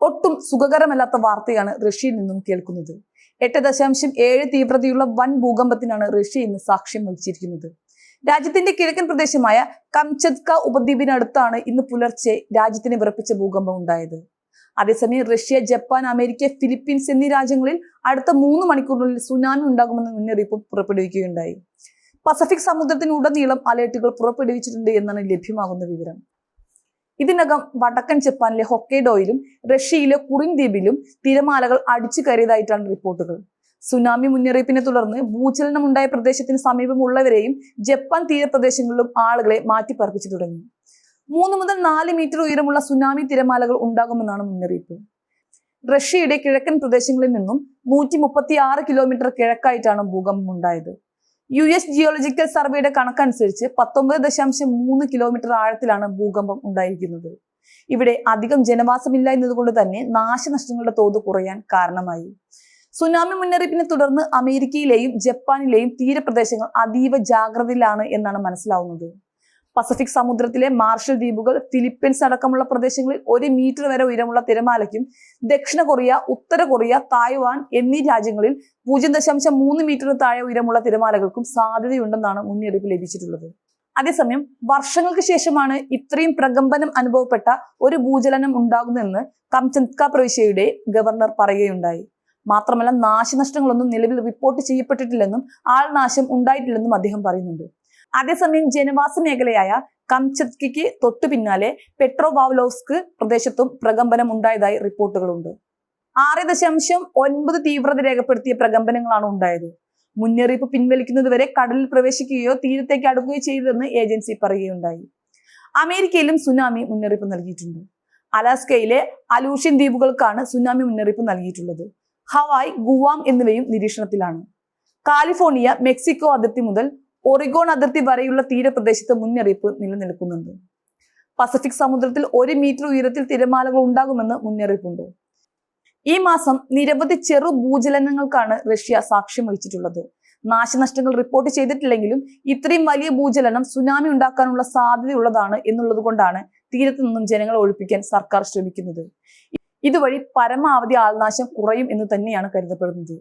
ഒട്ടും സുഖകരമല്ലാത്ത വാർത്തയാണ് റഷ്യയിൽ നിന്നും കേൾക്കുന്നത്. എട്ട് ദശാംശം ഏഴ് തീവ്രതയുള്ള വൻ ഭൂകമ്പത്തിനാണ് റഷ്യ ഇന്ന് സാക്ഷ്യം വഹിച്ചിരിക്കുന്നത്. രാജ്യത്തിന്റെ കിഴക്കൻ പ്രദേശമായ കംചത്ക ഉപദ്വീപിനടുത്താണ് ഇന്ന് പുലർച്ചെ രാജ്യത്തിന് വിറപ്പിച്ച ഭൂകമ്പം ഉണ്ടായത്. അതേസമയം റഷ്യ ജപ്പാൻ അമേരിക്ക ഫിലിപ്പീൻസ് എന്നീ രാജ്യങ്ങളിൽ അടുത്ത മൂന്ന് മണിക്കൂറിനുള്ളിൽ സുനാമി ഉണ്ടാകുമെന്ന മുന്നറിയിപ്പ് പുറപ്പെടുവിക്കുകയുണ്ടായി. പസഫിക് സമുദ്രത്തിനുടനീളം അലേർട്ടുകൾ പുറപ്പെടുവിച്ചിട്ടുണ്ട് എന്നാണ് ലഭ്യമാകുന്ന വിവരം. ഇതിനകം വടക്കൻ ജപ്പാനിലെ ഹൊക്കൈഡോയിലും റഷ്യയിലെ കുറിൻ ദ്വീപിലും തിരമാലകൾ അടിച്ചു കയറിയതായിട്ടാണ് റിപ്പോർട്ടുകൾ. സുനാമി മുന്നറിയിപ്പിനെ തുടർന്ന് ഭൂചലനമുണ്ടായ പ്രദേശത്തിന് സമീപമുള്ളവരെയും ജപ്പാൻ തീരപ്രദേശങ്ങളിലും ആളുകളെ മാറ്റിപ്പറപ്പിച്ചു തുടങ്ങി. മൂന്ന് മുതൽ നാല് മീറ്റർ ഉയരമുള്ള സുനാമി തിരമാലകൾ ഉണ്ടാകുമെന്നാണ് മുന്നറിയിപ്പ്. റഷ്യയുടെ കിഴക്കൻ പ്രദേശങ്ങളിൽ നിന്നും നൂറ്റി മുപ്പത്തി ആറ് കിലോമീറ്റർ കിഴക്കായിട്ടാണ് ഭൂകമ്പം ഉണ്ടായത് യു എസ് ജിയോളജിക്കൽ സർവേയുടെ കണക്കനുസരിച്ച് പത്തൊമ്പത് ദശാംശം മൂന്ന് കിലോമീറ്റർ ആഴത്തിലാണ് ഭൂകമ്പം ഉണ്ടായിരിക്കുന്നത്. ഇവിടെ അധികം ജനവാസമില്ല എന്നതുകൊണ്ട് തന്നെ നാശനഷ്ടങ്ങളുടെ തോത് കുറയാൻ കാരണമായി. സുനാമി മുന്നറിയിപ്പിനെ തുടർന്ന് അമേരിക്കയിലെയും ജപ്പാനിലെയും തീരപ്രദേശങ്ങൾ അതീവ ജാഗ്രതയിലാണ് എന്നാണ് മനസ്സിലാവുന്നത്. പസഫിക് സമുദ്രത്തിലെ മാർഷൽ ദ്വീപുകൾ ഫിലിപ്പീൻസ് അടക്കമുള്ള പ്രദേശങ്ങളിൽ ഒരു മീറ്റർ വരെ ഉയരമുള്ള തിരമാലയ്ക്കും ദക്ഷിണ കൊറിയ ഉത്തര കൊറിയ തായ്വാൻ എന്നീ രാജ്യങ്ങളിൽ പൂജ്യം ദശാംശം മൂന്ന് മീറ്ററിന് താഴെ ഉയരമുള്ള തിരമാലകൾക്കും സാധ്യതയുണ്ടെന്നാണ് മുന്നറിയിപ്പ് ലഭിച്ചിട്ടുള്ളത്. അതേസമയം വർഷങ്ങൾക്ക് ശേഷമാണ് ഇത്രയും പ്രകമ്പനം അനുഭവപ്പെട്ട ഒരു ഭൂചലനം ഉണ്ടാകുന്നതെന്ന് കംചന്ത്ക പ്രവിശ്യയുടെ ഗവർണർ പറയുകയുണ്ടായി. മാത്രമല്ല നാശനഷ്ടങ്ങളൊന്നും നിലവിൽ റിപ്പോർട്ട് ചെയ്യപ്പെട്ടിട്ടില്ലെന്നും ആൾനാശം ഉണ്ടായിട്ടില്ലെന്നും അദ്ദേഹം പറയുന്നുണ്ട്. അതേസമയം ജനവാസ മേഖലയായ കംചത്കിക്ക് തൊട്ടു പിന്നാലെ പെട്രോവാവ്ലോസ്ക് പ്രദേശത്തും പ്രകമ്പനം ഉണ്ടായതായി റിപ്പോർട്ടുകളുണ്ട്. ആറ് ദശാംശം ഒൻപത് തീവ്രത രേഖപ്പെടുത്തിയ പ്രകമ്പനങ്ങളാണ് ഉണ്ടായത്. മുന്നറിയിപ്പ് പിൻവലിക്കുന്നതുവരെ കടലിൽ പ്രവേശിക്കുകയോ തീരത്തേക്ക് അടുക്കുകയോ ചെയ്തതെന്ന് ഏജൻസി പറയുകയുണ്ടായി. അമേരിക്കയിലും സുനാമി മുന്നറിയിപ്പ് നൽകിയിട്ടുണ്ട്. അലാസ്കയിലെ അലൂഷ്യൻ ദ്വീപുകൾക്കാണ് സുനാമി മുന്നറിയിപ്പ് നൽകിയിട്ടുള്ളത്. ഹവായ് ഗുവാം എന്നിവയും നിരീക്ഷണത്തിലാണ്. കാലിഫോർണിയ മെക്സിക്കോ അതിർത്തി മുതൽ ഒറിഗോൺ അതിർത്തി വരെയുള്ള തീരപ്രദേശത്ത് മുന്നറിയിപ്പ് നിലനിൽക്കുന്നുണ്ട്. പസഫിക് സമുദ്രത്തിൽ ഒരു മീറ്റർ ഉയരത്തിൽ തിരമാലകൾ ഉണ്ടാകുമെന്ന് മുന്നറിയിപ്പുണ്ട്. ഈ മാസം നിരവധി ചെറു ഭൂചലനങ്ങൾക്കാണ് റഷ്യ സാക്ഷ്യം വഹിച്ചിട്ടുള്ളത്. നാശനഷ്ടങ്ങൾ റിപ്പോർട്ട് ചെയ്തിട്ടില്ലെങ്കിലും ഇത്രയും വലിയ ഭൂചലനം സുനാമി ഉണ്ടാക്കാനുള്ള സാധ്യതയുള്ളതാണ് എന്നുള്ളത് കൊണ്ടാണ് തീരത്തു നിന്നും ജനങ്ങളെ ഒഴിപ്പിക്കാൻ സർക്കാർ ശ്രമിക്കുന്നത്. ഇതുവഴി പരമാവധി ആൾനാശം കുറയും എന്ന് തന്നെയാണ് കരുതപ്പെടുന്നത്.